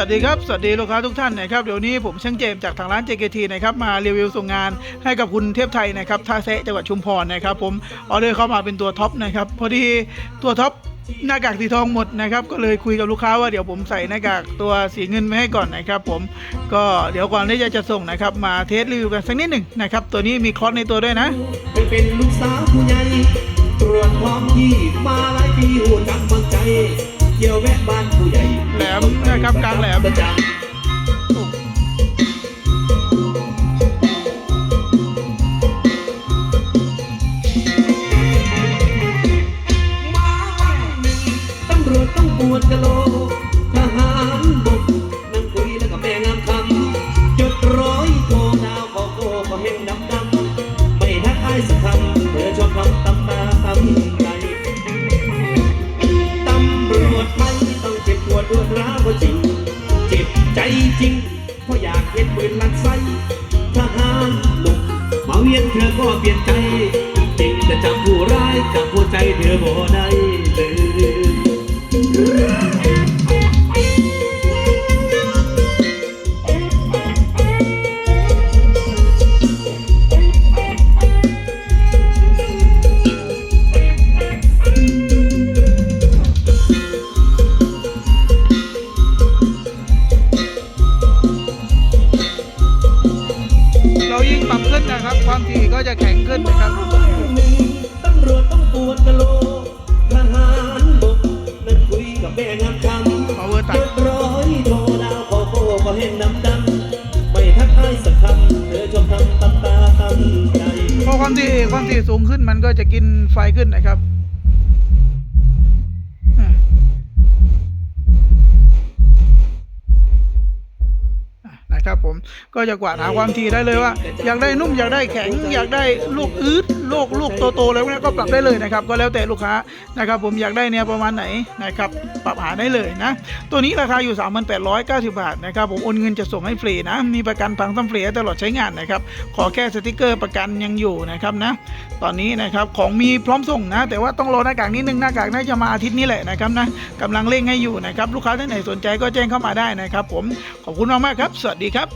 วัสดีครับ สวัสดีลูกค้าทุกท่านนะครับเดี๋ยวนี้ผมช่างเจมส์จากทางร้าน JKT นะครับมารีวิวส่งงานให้กับคุณเทพไทยนะครับท่าแซะจังหวัดชุมพรนะครับผมออเดอร์เข้ามาเป็นตัวท็อปนะครับพอดีตัวท็อปหน้ากากสีทองหมดนะครับก็เลยคุยกับลูกค้าว่าเดี๋ยวผมใส่หน้ากากตัวสีเงินไว้ให้ก่อนนะครับ ผมก็เดี๋ยวก่อนที่จะจะส่งนะครับ มาเทสรีวิวกันสักนิดหนึ่งนะครับตัวนี้มีคอร์สในตัวด้วยนะไปเป็นลูกสาวผู้ใหญ่ตรวจท้องที่มาหลายปีหัวจักมักใจเกี่ยวแวะบ้านผู้ใหญ่แหลม นะครับกลางแหลม จริงเพราะอยากเห็นปืนลันไส้ทหารหนุ่มมาเวียนเธอก็เปลี่ยนใจจริงจะจำผู้ร้ายกับผู้ใจเธอบ่ได้ ขึ้นนะครับ ความถี่ก็จะแข็งขึ้นนะครับหนึ่งตำรวจต้องปวดกะโหลกทหารบกนั่นคุยกับแม่งามคำ power ตัดเจ็ดร้อยโทรดาวขอโก้ก็เห็นน้ำดำไม่ทักทายสักคำเธอชอบทำตำตาตำใจพอความถี่ความถี่สูงขึ้นมันก็จะกินไฟขึ้นนะครับ นะครับผมก็จะกวาดหาความถี่ได้เลยว่า อยากได้นุ่มอยากได้แข็ง อยากได้ลูกอืดลูกลูกโตๆอะไรพวกนี้ก็ปรับได้เลยนะครับ ก็แล้วแต่ลูกค้านะครับ ผมอยากได้แนวประมาณไหนนะครับปรับหาได้เลยนะ ตัวนี้ราคาอยู่ 3,890 บาทนะครับผมโอนเงินจะส่งให้ฟรีนะมีประกันพังซ้ำฟรีตลอดใช้งานนะครับขอแค่สติกเกอร์ประกันยังอยู่นะครับนะตอนนี้นะครับของมีพร้อมส่งนะ แต่ว่าต้องรอหน้ากากนิดนึงหน้ากากน่าจะมาอาทิตย์นี้แหละนะครับนะกำลังเร่งให้อยู่นะครับลูกค้าท่านไหนสนใจก็แจ้งเข้ามาได้นะครับ ผมขอบคุณมากๆครับ สวัสดีครับ